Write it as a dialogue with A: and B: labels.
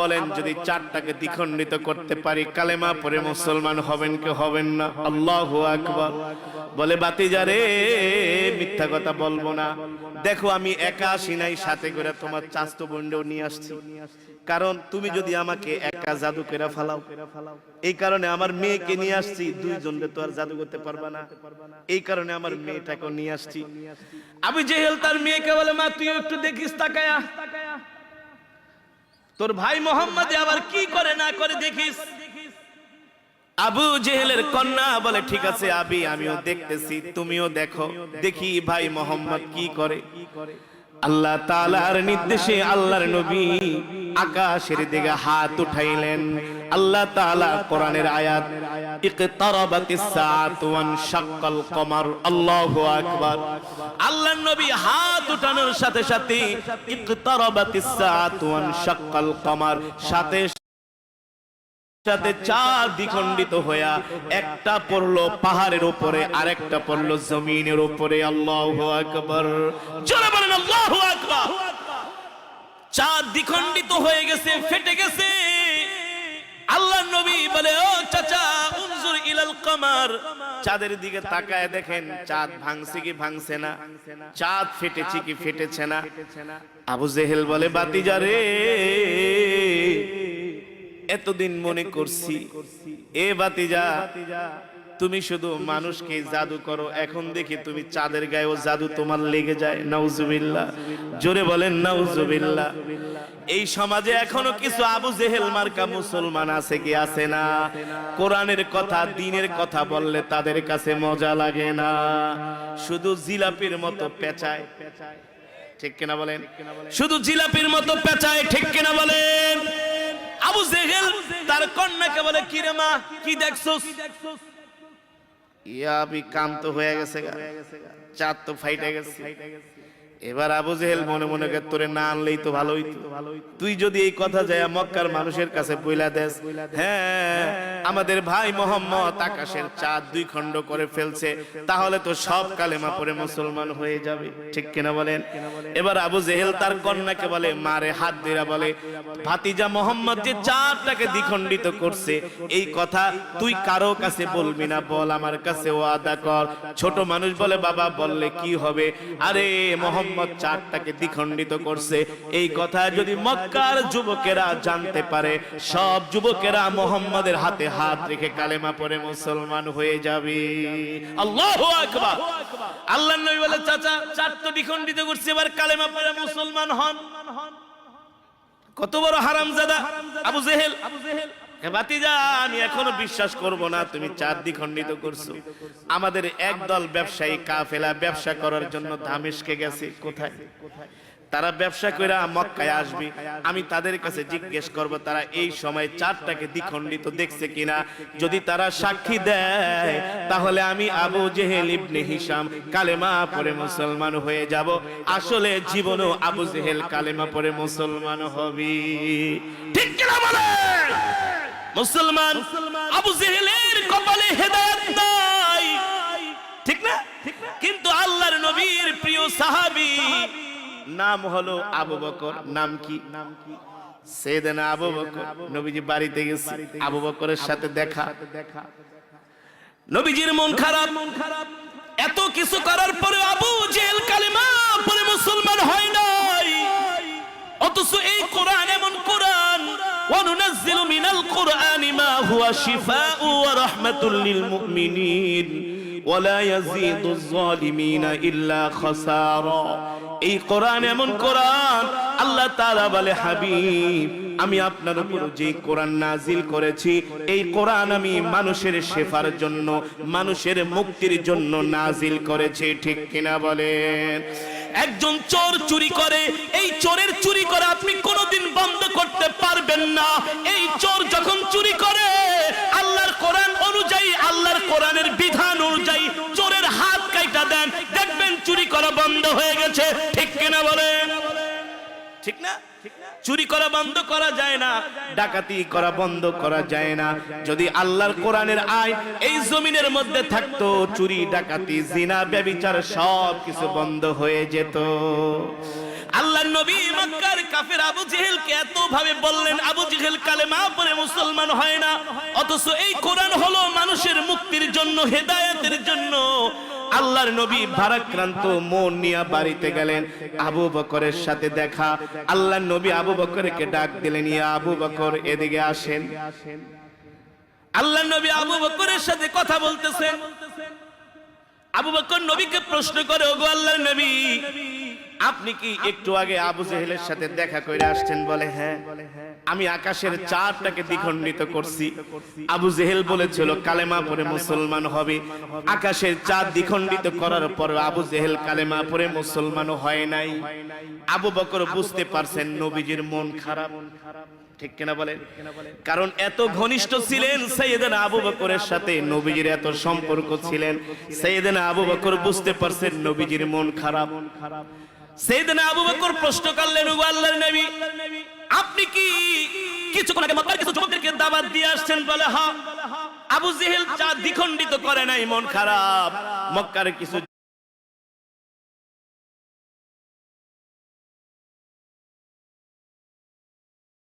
A: বলেন, যদি চারটাকে দ্বিখণ্ডিত করতে পারি, কালেমা পরে মুসলমান হবেন কি হবেন না? আল্লাহ আকবর। বলে বাতিজারে মিথ্যা কথা বলব না। দেখো, আমি একা আসি নাই, সাথে করে তোমার চাস্ত বন্ডেও নিয়ে আসছি। কারণ তুমি যদি আমাকে একা জাদু করে ফালাও, এই কারণে আমার মেয়েকে নিয়ে আসছি, দুইজনকে তো আর জাদু করতে পারবা না। এই কারণে আমার মেয়েটাকে নিয়ে আসছি। আমি জেহেল তার মেয়েকে বলে, মা তুই একটু দেখিস, তাকায়া। তোর ভাই মোহাম্মদ আবার কি করে না করে দেখিস? আবু জেহেলের কন্যা বলে, ঠিক আছে আবি, আমিও দেখতেছি, তুমিও দেখো, দেখি ভাই মোহাম্মদ কি করে? আল্লাহ তাআলার নির্দেশে আল্লাহর নবী আকাশের দিকে হাত উঠাইলেন। আল্লাহ তাআলা কোরআনের আয়াত ওয়ান শাক্কাল কমার আল্লাহু আকবার। আল্লাহর নবী হাত উঠানোর সাথে সাথে ওয়ান শাক্কাল কমার সাথে সাথে চার দ্বিখণ্ডিত হইয়া একটা পড়ল পাহাড়ের উপরে, আরেকটা পড়ল জমিনের উপরে। আল্লাহ আকবর। জোরে বলেন, আল্লাহ আকবর। চার দ্বিখণ্ডিত হয়ে গেছে, ফেটে গেছে। আল্লাহ নবী বলে, ও চাচা, উনজুর ইলাল কমার। চাঁদের দিকে তাকায় দেখেন, চাঁদ ভাঙছে কি ভাঙছে না। চাঁদ ফেটেছে কি ফেটেছে না। আবু জেহেল বলে, বাতিজা রে, এতদিন মনে করছি, এ বাতিজা তুমি শুধু মানুষকে জাদু করো। এখন দেখি তুমি চাঁদের গায়েও জাদু তোমার লেগে যায়। নাউজুবিল্লাহ। জোরে বলেন, নাউজুবিল্লাহ। এই সমাজে এখনও কিছু আবু জেহেল মার্কা মুসলমান আছে কি আছে না? কোরআনের কথা, দিনের কথা বললে তাদের কাছে মজা লাগে না। শুধু জিলাপির মতো পেঁচায়। ঠিক কিনা বলেন? শুধু জিলাপির মতো পেঁচায়, ঠিক কিনা বলেন? আবু জেহেল তার কন্যাকে বলে, কি রে মা, কি দেখছস? ইয়া বি কাম তো হয়ে গেছে চাঁদ তো ফাইটে গেছে। এবার আবু জেহেল মনে মনে করে তোরে না আনলেই তো ভালোই তুই যদি এই কথা যায় মক্কার মানুষের কাছে বইলা দেস হ্যাঁ আমাদের ভাই মোহাম্মদ আকাশের চাঁদ দুই খণ্ড করে ফেলছে, তাহলে তো সব কালেমা পরে মুসলমান হয়ে যাবে। ঠিক কিনা বলেন? এবার আবু জেহেল তার কন্যাকে বলে, মারে হাত দিরা বলে, ভাতিজা মোহাম্মদ যে চাঁদটাকে দ্বিখণ্ডিত করছে, এই কথা তুই কারও কাছে বলবি না, বল আমার কাছে ওয়াদা কর। ছোট মানুষ বলে, বাবা, বললে কি হবে? আরে, মোহাম্মদ চারটাকে দ্বিখণ্ডিত করছে। এই কথা যদি মক্কার যুবকেরা জানতে পারে, সব যুবকেরা মোহাম্মদের হাতে হাত রেখে কালেমা পরে মুসলমান হয়ে যাবে। আল্লাহু আকবার। আল্লাহ নবী বলে, চাচা চার তো দ্বিখণ্ডিত করছে, এবার কালেমা পরে মুসলমান হন। কত বড় হারামজাদা। আবু জেহেল। আবু জেহেল আমি এখনও বিশ্বাস করব না, তুমি চার দ্বিখণ্ডিত করছ। আমাদের একদল ব্যবসায়ী কাফেলা, ব্যবসা করার জন্য দামেশকে গেছে। কোথায়? তারা ব্যবসা করে মক্কায় আসবে। আমি তাদের কাছে জিজ্ঞেস করব, তারা এই সময় চারটাকে দ্বিখণ্ডিত দেখছে কিনা? যদি তারা সাক্ষী দেয়, তাহলে আমি আবু জেহেল ইবনে হিসাম কালেমা পরে মুসলমান হয়ে যাব। আসলে জীবনও আবু জেহেল কালেমা পরে মুসলমান হবে। ঠিক কিনা বলেন মুসলমান আবু জেহেলের কপালে হেদায়েত নাই। ঠিক না? কিন্তু আল্লাহর নবীর প্রিয় সাহাবী নাম হলো আবু বকর নাম কি নাম কি সেদিন আবু বকর নবীজি বাড়িতে গেছে আবু বকরের সাথে দেখা দেখা নবীজির মন খারাপ মন খারাপ এত কিছু করার পরে আবু জেল কালিমা পরে মুসলমান হয় নাই অথচ এই কোরআন এমন কোরআন وننزل من القرآن ما هو شفاء ورحمة للمؤمنين ولا يزيد الظالمين إلا خسارا এই কোরআন এমন কোরআন, আল্লাহ তাআলা বলে, হাবিব, আমি আপনার উপর যে কোরআন নাজিল করেছি, এই কোরআন আমি মানুষের শেফার জন্য, মানুষের মুক্তির জন্য নাজিল করেছি। ঠিক কিনা বলেন? একজন চোর চুরি করে, এই চোরের চুরি করে আপনি কোনোদিন বন্ধ করতে পারবেন না। এই চোর যখন চুরি করে করা বন্ধ হয়ে গেছে। ঠিক কিনা বলেন? ঠিক না? চুরি করা বন্ধ করা যায় না, ডাকাতি করা বন্ধ করা যায় না। যদি আল্লাহর কোরআনের আয় এই জমিনের মধ্যে থাকতো, চুরি, ডাকাতি, জিনা, ব্যবিচার সব কিছু বন্ধ হয়ে যেত। আল্লাহ নবী মক্কার কাফের আবু জেহেলকে এত ভাবে বললেন, আবু জেহেল কালেমা পরে মুসলমান হয় না। অথচ এই কোরআন হলো মানুষের মুক্তির জন্য, হেদায়েতের জন্য। আল্লাহর নবী ভারাক্রান্ত মন নিয়ে বাড়িতে গেলেন। আবু বকরের সাথে দেখা। আল্লাহর নবী আবু বকরকে ডাক দিলেন, ইয়া আবু বকর, এদিকে আসেন। আল্লাহ নবী আবু বকরের সাথে কথা বলতেছেন। আবু বকর নবীকে প্রশ্ন করে, ওগো আল্লাহর নবী আপনি কি একটু আগে আবু জেহেলের সাথে দেখা করে আসছেন? বলে হ্যাঁ আমি আকাশের চারটাকে দ্বিখণ্ডিত করছি। আবু জেহেল বলেছিল, কালেমা পরে মুসলমান হবে। আকাশের চাঁদ দ্বিখণ্ডিত করার পর আবু জেহেল কালেমা পরে মুসলমান হয় নাই। আবু বকর বুঝতে পারছেন নবীজির মন খারাপ। ঠিক কিনা বলেন কারণ এত ঘনিষ্ঠ ছিলেন সৈয়দনা আবু বকরের সাথে, নবীজির এত সম্পর্ক ছিলেন। সৈয়দনা আবু বকর বুঝতে পারছেন নবীজির মন খারাপ। সৈয়দনা আবু বকর প্রশ্ন করলেন আল্লাহর নবী, আপনি কি কিছুক্ষণ আগে মক্কার কিছু যুবকদেরকে দাওয়াত দিয়ে আসছেন? বলে হ্যাঁ। আবু জেহেল চা দ্বিখণ্ডিত করে নাই, মন খারাপ। মক্কার কিছু